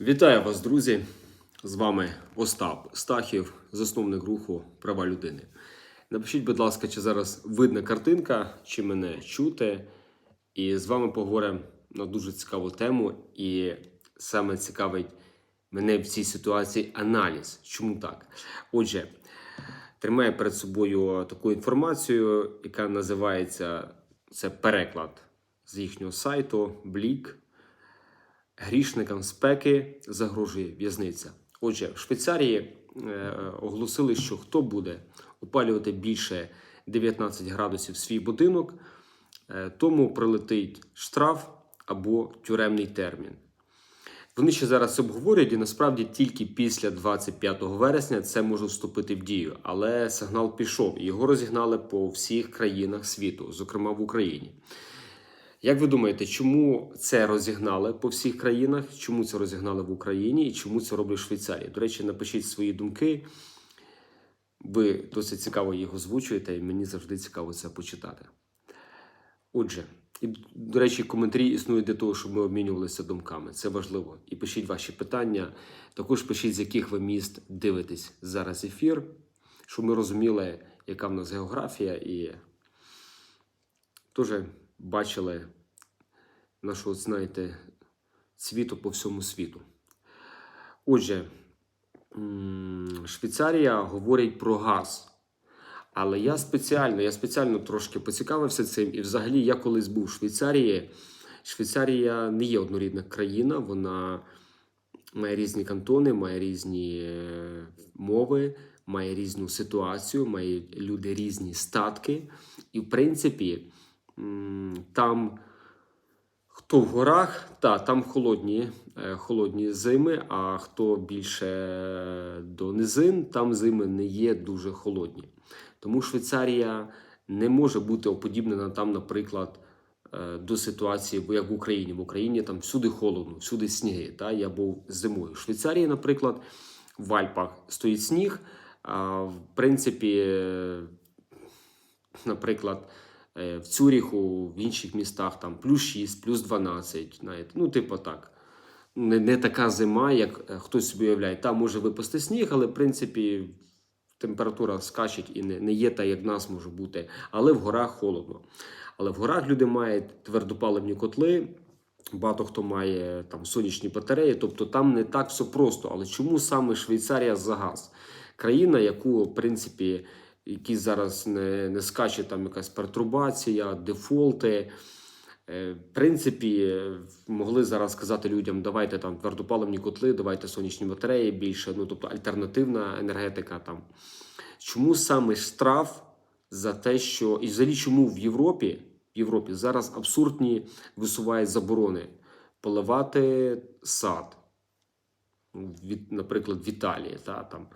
Вітаю вас, друзі! З вами Остап Стахів, засновник руху Права людини. Напишіть, будь ласка, чи зараз видна картинка, чи мене чути. І з вами поговоримо на дуже цікаву тему. І саме цікавить мене в цій ситуації аналіз. Чому так? Отже, тримаю перед собою таку інформацію, яка називається це переклад з їхнього сайту Блік. Грішникам спеки загрожує в'язниця. Отже, в Швейцарії е, оголосили, що хто буде опалювати більше 19 градусів свій будинок, е, тому прилетить штраф або тюремний термін. Вони ще зараз обговорюють, і насправді тільки після 25 вересня це може вступити в дію. Але сигнал пішов, і його розігнали по всіх країнах світу, зокрема в Україні. Як ви думаєте, чому це розігнали по всіх країнах? Чому це розігнали в Україні і чому це роблять в Швейцарії? До речі, напишіть свої думки. Ви досить цікаво їх озвучуєте, і мені завжди цікаво це почитати. Отже, і, до речі, коментарі існують для того, щоб ми обмінювалися думками. Це важливо. І пишіть ваші питання. Також пишіть, з яких ви міст дивитесь зараз ефір, щоб ми розуміли, яка в нас географія, і теж бачили нашого, знаєте, світу по всьому світу. Отже, Швейцарія говорить про газ. Але я спеціально, я спеціально трошки поцікавився цим. І взагалі я колись був в Швейцарії. Швейцарія не є однорідна країна, вона має різні кантони, має різні е, мови, має різну ситуацію, має люди різні статки. І, в принципі, там хто в горах, та там холодні, е, холодні зими, а хто більше до низин, там зими не є дуже холодні. Тому Швейцарія не може бути оподібнена там, наприклад, е, до ситуації, бо як в Україні. В Україні там всюди холодно, всюди сніги. Та? Я був зимою. В Швейцарії, наприклад, в Альпах стоїть сніг. В принципі, е, наприклад, е, в Цюріху, в інших містах там плюс 6, плюс 12. Знаєте. Ну, типу так. Не, не така зима, як е, хтось собі уявляє. Там може випасти сніг, але в принципі температура скаче і не, не є та, як в нас може бути. Але в горах холодно. Але в горах люди мають твердопаливні котли. Багато хто має там сонячні батареї, тобто там не так все просто. Але чому саме Швейцарія за газ? Країна, яку, в принципі, які зараз не, не скаче там якась пертурбація, дефолти. Е, В принципі, е, могли зараз сказати людям: давайте там твердопаливні котли, давайте сонячні батареї більше, ну тобто альтернативна енергетика там. Чому саме штраф за те, що і взагалі чому в Європі, в Європі зараз абсурдні висувають заборони поливати сад, від, наприклад, в Італії, та, там.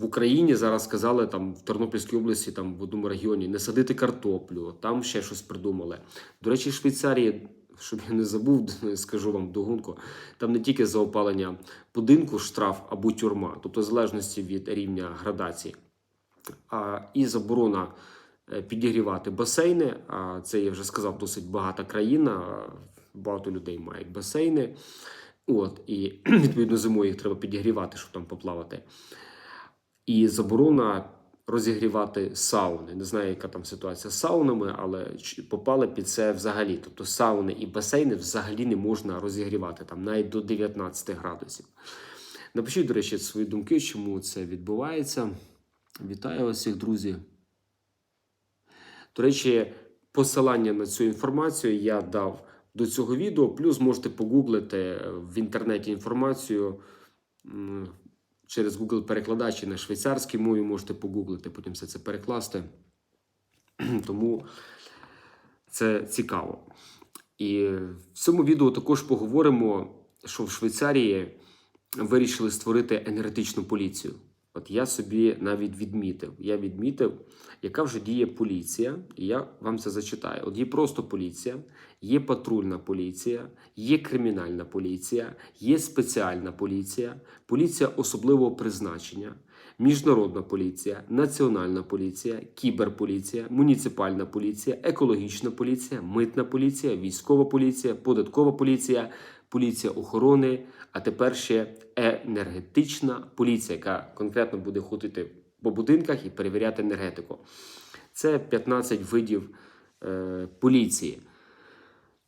В Україні зараз сказали там в Тернопільській області, там в одному регіоні не садити картоплю, там ще щось придумали. До речі, в Швейцарії, щоб я не забув, скажу вам догонку, там не тільки за опалення будинку штраф або тюрма, тобто в залежності від рівня градації, а і заборона е, підігрівати басейни. А це я вже сказав, досить багата країна. Багато людей мають басейни. От, і відповідно зимою їх треба підігрівати, щоб там поплавати. І заборона розігрівати сауни. Не знаю, яка там ситуація з саунами, але попали під це взагалі. Тобто сауни і басейни взагалі не можна розігрівати там навіть до 19 градусів. Напишіть, до речі, свої думки, чому це відбувається. Вітаю вас всіх, друзі. До речі, посилання на цю інформацію я дав до цього відео. Плюс можете погуглити в інтернеті інформацію через Google перекладачі на швейцарській мові можете погуглити, потім все це перекласти. Тому це цікаво. І в цьому відео також поговоримо, що в Швейцарії вирішили створити енергетичну поліцію. От я собі навіть відмітив. Я відмітив, яка вже діє поліція, і я вам це зачитаю. От є просто поліція, є патрульна поліція, є кримінальна поліція, є спеціальна поліція, поліція особливого призначення, міжнародна поліція, національна поліція, кіберполіція, муніципальна поліція, екологічна поліція, митна поліція, військова поліція, податкова поліція, поліція охорони, а тепер ще енергетична поліція, яка конкретно буде ходити по будинках і перевіряти енергетику. Це 15 видів е, поліції.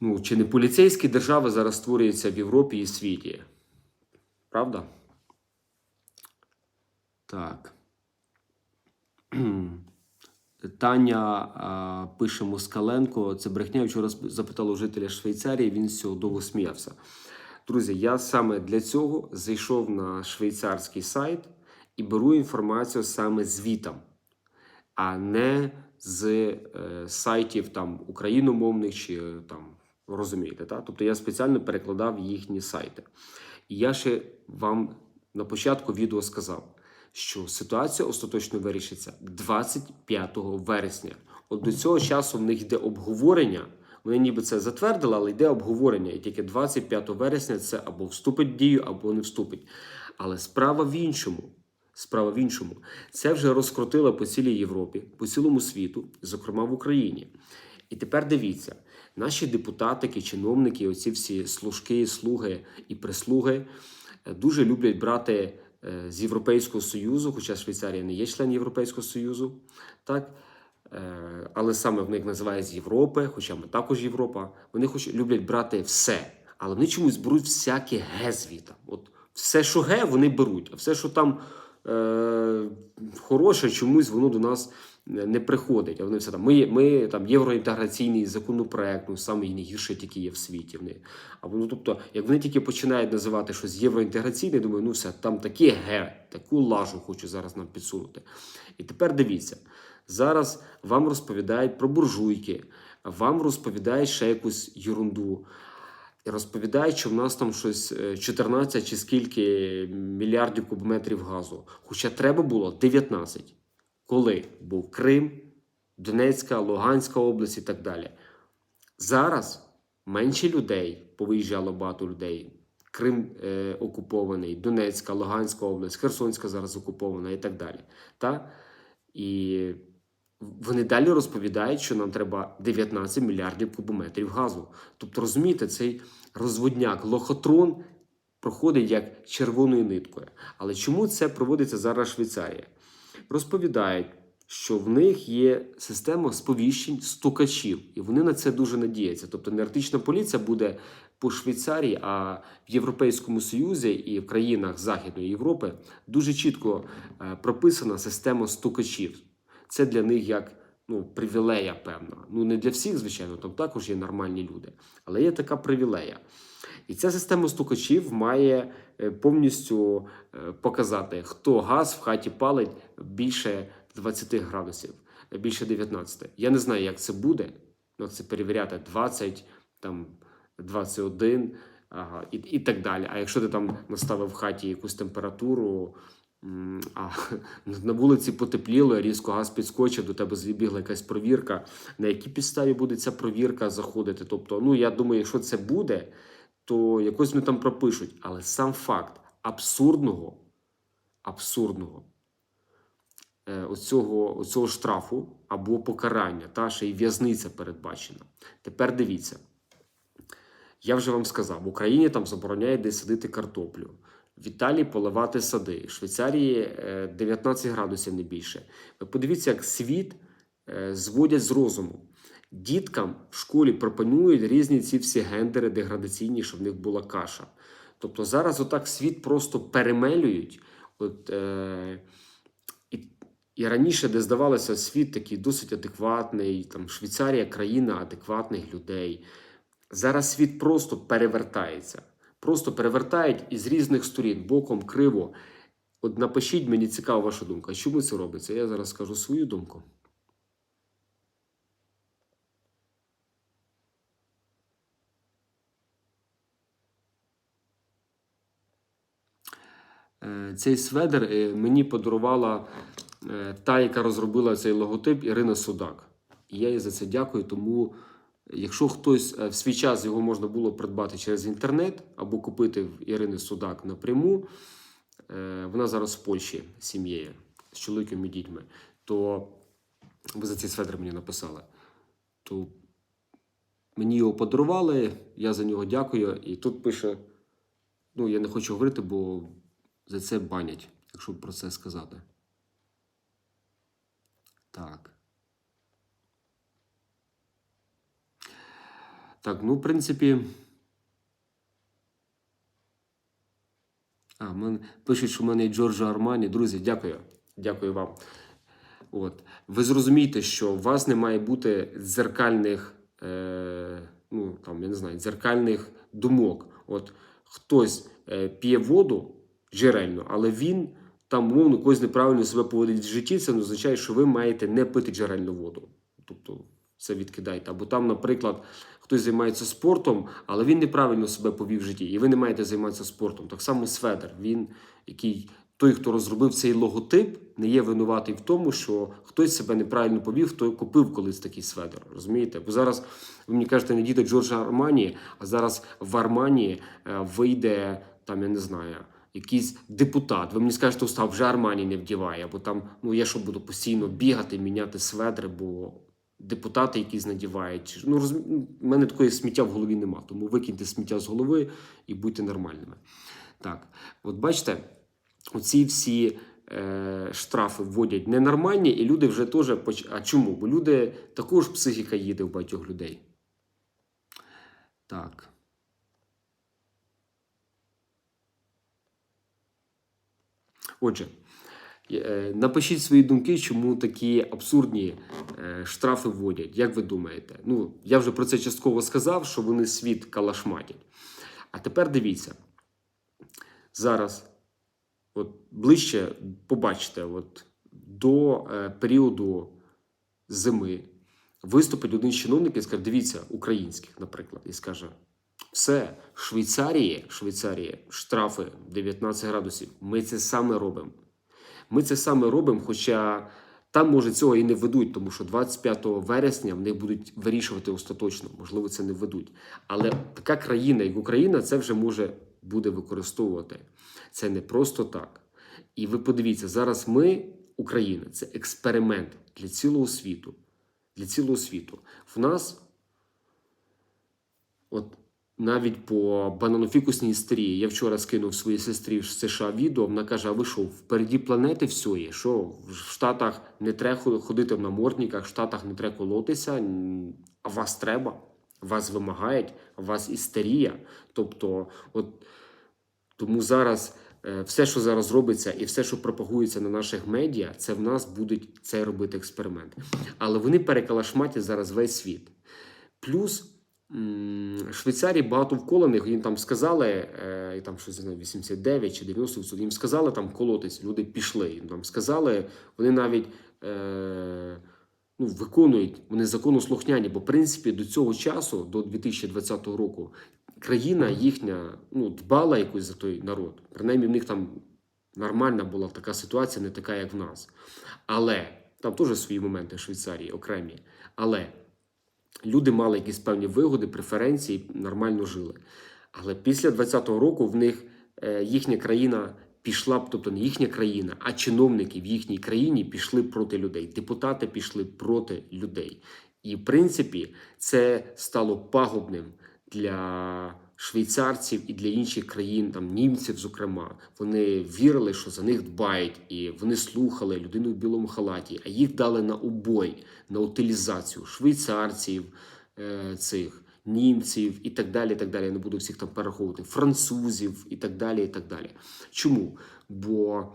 Ну, чи не поліцейські держави зараз створюються в Європі і світі? Правда? Так. Таня пише Москаленко. Це брехня. Вчора запитала у жителя Швейцарії, він з цього довго сміявся. Друзі, я саме для цього зайшов на швейцарський сайт і беру інформацію саме звітам, а не з е, сайтів там україномовних чи е, там розумієте. Та? Тобто я спеціально перекладав їхні сайти. І я ще вам на початку відео сказав, що ситуація остаточно вирішиться 25 вересня. От до цього часу в них йде обговорення. Вони ніби це затвердили, але йде обговорення. І тільки 25 вересня це або вступить в дію, або не вступить. Але справа в іншому. Справа в іншому. Це вже розкрутило по цілій Європі, по цілому світу, зокрема в Україні. І тепер дивіться, наші депутатики, чиновники, оці всі служки, слуги і прислуги е, дуже люблять брати з Європейського Союзу, хоча Швейцарія не є член Європейського Союзу, так? Е, але саме в них називають з Європи, хоча ми також Європа. Вони хоч люблять брати все, але вони чомусь беруть всяке ге звіта. От все, що ге, вони беруть, а все, що там е, хороше, чомусь воно до нас не приходить. А вони все там. Ми, ми там євроінтеграційний законопроект, ну самий найгірший, який є в світі. Вони. А ну, тобто, як вони тільки починають називати щось євроінтеграційне, думаю, ну все, там таке ге, таку лажу хочу зараз нам підсунути. І тепер дивіться. Зараз вам розповідають про буржуйки, вам розповідають ще якусь ерунду. І розповідають, що в нас там щось е, 14 чи скільки мільярдів кубометрів газу. Хоча треба було 19. Коли був Крим, Донецька, Луганська область і так далі. Зараз менше людей повиїжджало багато людей. Крим е, окупований, Донецька, Луганська область, Херсонська зараз окупована і так далі. Та? І вони далі розповідають, що нам треба 19 мільярдів кубометрів газу. Тобто, розумієте, цей розводняк, лохотрон проходить як червоною ниткою. Але чому це проводиться зараз Швейцарія? Розповідають, що в них є система сповіщень стукачів, і вони на це дуже надіються. Тобто, енергетична поліція буде по Швейцарії, а в Європейському Союзі і в країнах Західної Європи дуже чітко е, прописана система стукачів. Це для них як ну, привілея певна. Ну не для всіх, звичайно, там також є нормальні люди, але є така привілея. І ця система стукачів має е, повністю е, показати, хто газ в хаті палить більше 20 градусів, більше 19. Я не знаю, як це буде. Ну, це перевіряти 20, там 21 ага, і, і так далі. А якщо ти там наставив в хаті якусь температуру, а на вулиці потепліло, різко газ підскочив, до тебе забігла якась провірка. На якій підставі буде ця провірка заходити? Тобто, ну я думаю, якщо це буде, то якось вони там пропишуть. Але сам факт абсурдного, абсурдного оцього, оцього штрафу або покарання, та ще й в'язниця передбачена. Тепер дивіться. Я вже вам сказав, в Україні там забороняють десь садити картоплю. В Італії поливати сади. В Швейцарії е, 19 градусів не більше. Ви подивіться, як світ е, зводять з розуму. Діткам в школі пропонують різні ці всі гендери деградаційні, щоб в них була каша. Тобто зараз отак світ просто перемелюють. От, е, і раніше, де здавалося, світ такий досить адекватний, там Швейцарія країна адекватних людей. Зараз світ просто перевертається. Просто перевертають із різних сторін, боком, криво. От напишіть, мені цікава ваша думка. Чому це робиться? Я зараз скажу свою думку. Е, Цей сведер е, мені подарувала та, яка розробила цей логотип Ірина Судак. І я їй за це дякую. Тому, якщо хтось е, в свій час його можна було придбати через інтернет або купити в Ірини Судак напряму, е, вона зараз в Польщі сім'єю, з чоловіком і дітьми, то ви за цей сведер мені написали. То Мені його подарували, я за нього дякую. І тут пише: ну, я не хочу говорити, бо за це банять, якщо про це сказати. Так. Так, ну, в принципі. А, мен... пишуть, що в мене Джорджо Армані. Друзі, дякую. Дякую вам. От. Ви зрозумієте, що у вас не має бути дзеркальних, е... ну, там, я не знаю, дзеркальних думок. От хтось е... п'є воду джерельну, але він там, умовно, когось неправильно себе поводить в житті, це не означає, що ви маєте не пити джерельну воду. Тобто це відкидайте. Або там, наприклад, хтось займається спортом, але він неправильно себе повів в житті, і ви не маєте займатися спортом. Так само Сведер, він, який той, хто розробив цей логотип, не є винуватий в тому, що хтось себе неправильно повів, хто купив колись такий сведер. Розумієте? Бо зараз ви мені кажете, не діти Джорджа Армані, а зараз в Армані е, вийде там, я не знаю. Якийсь депутат, ви мені скажете, устав вже Армані не вдіває, або там, ну я що буду постійно бігати, міняти сведри, бо депутати якісь надівають. Ну, розум... ну, в мене такої сміття в голові нема, тому викиньте сміття з голови і будьте нормальними. Так, от бачите, оці всі е, штрафи вводять ненормальні, і люди вже теж. А чому? Бо люди також психіка їде в багатьох людей. Так. Отже, е, напишіть свої думки, чому такі абсурдні е, штрафи вводять. Як ви думаєте? Ну, я вже про це частково сказав, що вони світ калашматять. А тепер дивіться. Зараз, от ближче побачите, от до е, періоду зими виступить один чиновник і скаже: дивіться, українських, наприклад, і скаже: все, Швейцарії, Швейцарії, штрафи 19 градусів. Ми це саме робимо. Ми це саме робимо, хоча там, може, цього і не ведуть, тому що 25 вересня в них будуть вирішувати остаточно, можливо, це не введуть. Але така країна, як Україна, це вже може буде використовувати. Це не просто так. І ви подивіться, зараз ми, Україна, це експеримент для цілого світу. Для цілого світу. В нас, от навіть по бананофікусній історії, я вчора скинув своїй сестрі в США відео, вона каже: а ви що, впереді планети всьої? Що в Штатах не треба ходити в намордниках, в Штатах не треба колотися, а вас треба, вас вимагають, а вас істерія. Тобто, от тому зараз е, все, що зараз робиться, і все, що пропагується на наших медіа, це в нас будуть це робити експеримент. Але вони перекалашматять зараз весь світ. Плюс Швейцарії багато вколених, їм там сказали, е, і там щось 89 чи 90 їм сказали там колотись, люди пішли. Їм там сказали, вони навіть. Е, Ну, виконують вони законослухняні, бо в принципі до цього часу, до 2020 року, країна їхня ну, дбала якось за той народ. Принаймні, в них там нормальна була така ситуація, не така, як в нас. Але там теж свої моменти в Швейцарії окремі. Але люди мали якісь певні вигоди, преференції, нормально жили. Але після 2020 року в них е, їхня країна пішла тобто не їхня країна, а чиновники в їхній країні пішли проти людей. Депутати пішли проти людей. І в принципі це стало пагубним для швейцарців і для інших країн, там німців, зокрема. Вони вірили, що за них дбають, і вони слухали людину в білому халаті, а їх дали на убой, на утилізацію швейцарців, е, цих німців і так далі. і так далі. Я не буду всіх там перераховувати, французів і так далі. і так далі. Чому? Бо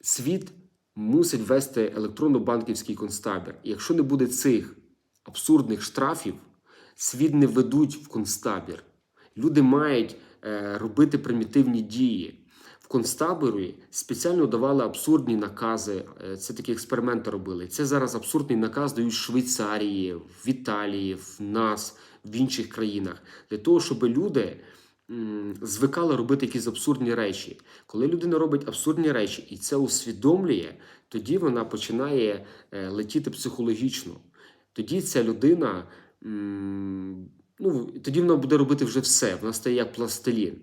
світ мусить вести електронно-банківський концтабір. І якщо не буде цих абсурдних штрафів, світ не ведуть в концтабір. Люди мають е, робити примітивні дії. В концтаборі спеціально давали абсурдні накази. е, Це такі експерименти робили. Це зараз абсурдний наказ дають в Швейцарії, в Італії, в нас, в інших країнах для того, щоб люди звикали робити якісь абсурдні речі. Коли людина робить абсурдні речі і це усвідомлює, тоді вона починає е, летіти психологічно. Тоді ця людина, ну тоді вона буде робити вже все. Вона стає як пластилін.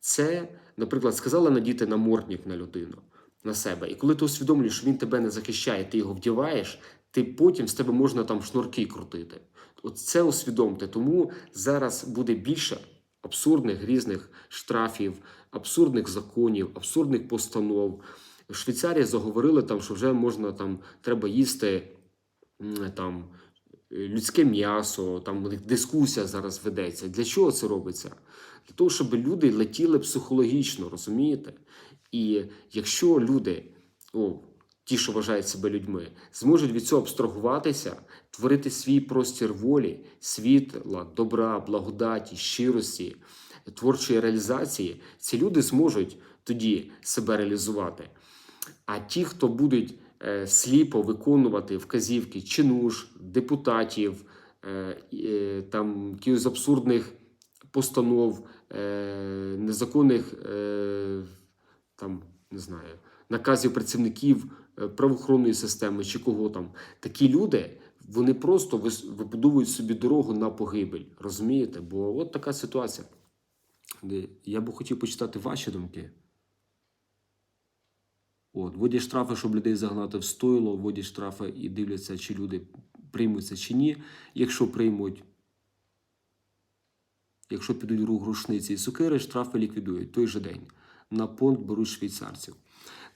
Це, наприклад, сказала надіти намордник на людину на себе. І коли ти усвідомлюєш, що він тебе не захищає, ти його вдіваєш, ти потім з тебе можна там шнурки крутити. От це усвідомте. Тому зараз буде більше абсурдних різних штрафів, абсурдних законів, абсурдних постанов. В Швейцарії заговорили там, що вже можна там треба їсти там людське м'ясо, там у них дискусія зараз ведеться. Для чого це робиться? Для того, щоб люди летіли психологічно, розумієте? І якщо люди, о, ті, що вважають себе людьми, зможуть від цього абстрагуватися, творити свій простір волі, світла, добра, благодаті, щирості, творчої реалізації, ці люди зможуть тоді себе реалізувати. А ті, хто будуть сліпо виконувати вказівки чинуш, депутатів, е, е, там якихось абсурдних постанов, е, незаконних е, там, не знаю, наказів працівників е, правоохоронної системи чи кого там, такі люди. Вони просто вибудовують собі дорогу на погибель. Розумієте? Бо от така ситуація. Я би хотів почитати ваші думки. От, вводять штрафи, щоб людей загнати в стойло, вводять штрафи і дивляться, чи люди приймуться чи ні. Якщо приймуть, якщо підуть рух рушниці і сукири, штрафи ліквідують той же день. На понт беруть швейцарців.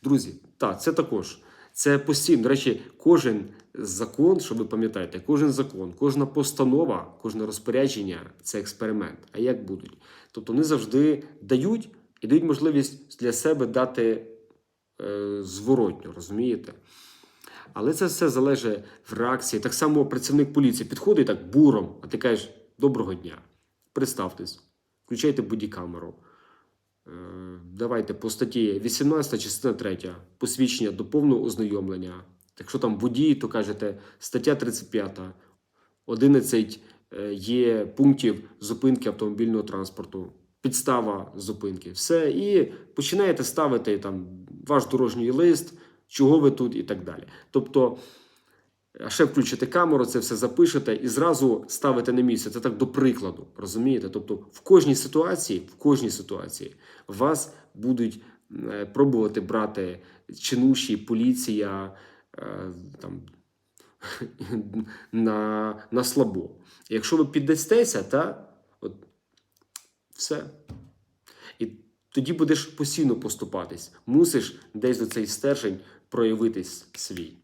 Друзі, так, це також. Це постійно. До речі, кожен закон, що ви пам'ятаєте, кожен закон, кожна постанова, кожне розпорядження це експеримент. А як будуть? Тобто вони завжди дають і дають можливість для себе дати зворотньо, розумієте? Але це все залежить в реакції. Так само працівник поліції підходить так буром, а ти кажеш доброго дня. Представтесь, включайте бодікамеру. Е, Давайте по статті 18, частина 3, посвідчення до повного ознайомлення. Якщо там водій, то кажете стаття 35, 11 е, є пунктів зупинки автомобільного транспорту, підстава зупинки. Все. І починаєте ставити там ваш дорожній лист, чого ви тут і так далі. Тобто, ще включите камеру, це все запишете і зразу ставите на місце. Це так до прикладу, розумієте? Тобто, в кожній ситуації, в кожній ситуації вас будуть е, пробувати брати чинуші, поліція е, там, на, на слабо. Якщо ви піддастеся, та от все. Тоді будеш постійно поступатись. Мусиш десь до цей стержень проявитись свій.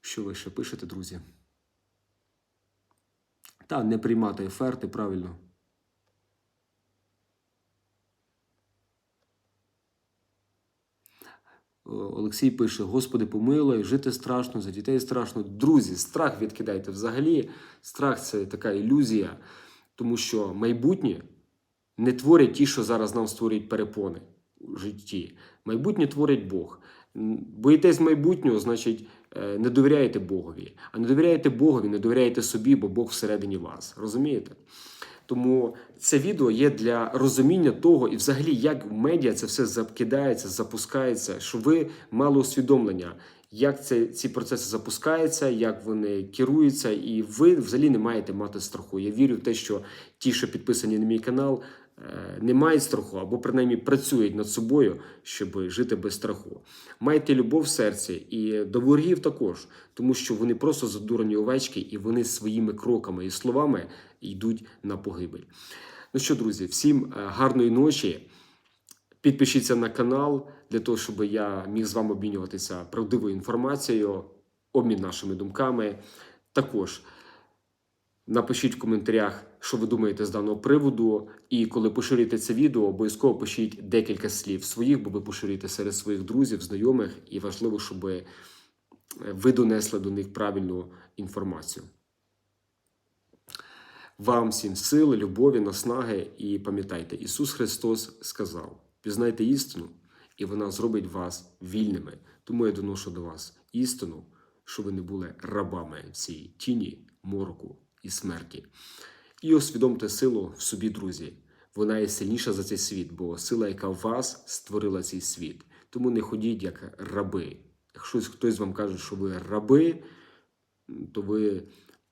Що ви ще пишете, друзі? Та не приймати оферти, правильно. Олексій пише: Господи, помилуй, жити страшно, за дітей страшно. Друзі, страх відкидайте взагалі. Страх це така ілюзія, тому що майбутнє не творять ті, що зараз нам створюють перепони у житті. Майбутнє творить Бог. Боїтесь майбутнього, значить, е, не довіряєте Богові. А не довіряєте Богові, не довіряєте собі, бо Бог всередині вас. Розумієте? Тому це відео є для розуміння того, і взагалі, як в медіа це все закидається, запускається, щоб ви мали усвідомлення, як це, ці процеси запускаються, як вони керуються, і ви взагалі не маєте мати страху. Я вірю в те, що ті, що підписані на мій канал, не мають страху або принаймні працюють над собою, щоб жити без страху. Майте любов в серці і до ворогів також, тому що вони просто задурені овечки, і вони своїми кроками і словами йдуть на погибель. Ну що, друзі, всім е, гарної ночі. Підпишіться на канал для того, щоб я міг з вами обмінюватися правдивою інформацією, обмін нашими думками. Також напишіть в коментарях, що ви думаєте з даного приводу. І коли поширюєте це відео, обов'язково пишіть декілька слів своїх, бо ви поширюєте серед своїх друзів, знайомих, і важливо, щоб е, ви донесли до них правильну інформацію. Вам всім сили, любові, наснаги, і пам'ятайте, Ісус Христос сказав: пізнайте істину, і вона зробить вас вільними. Тому я доношу до вас істину, що ви не були рабами цієї тіні, мороку і смерті. І усвідомте силу в собі, друзі. Вона є сильніша за цей світ, бо сила, яка в вас створила цей світ. Тому не ходіть як раби. Якщо хтось вам каже, що ви раби, то ви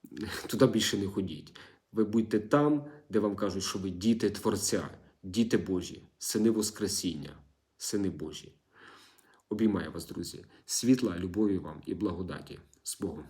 туди більше не ходіть. Ви будьте там, де вам кажуть, що ви діти Творця, діти Божі, сини Воскресіння, сини Божі. Обіймаю вас, друзі. Світла, любові вам і благодаті. З Богом.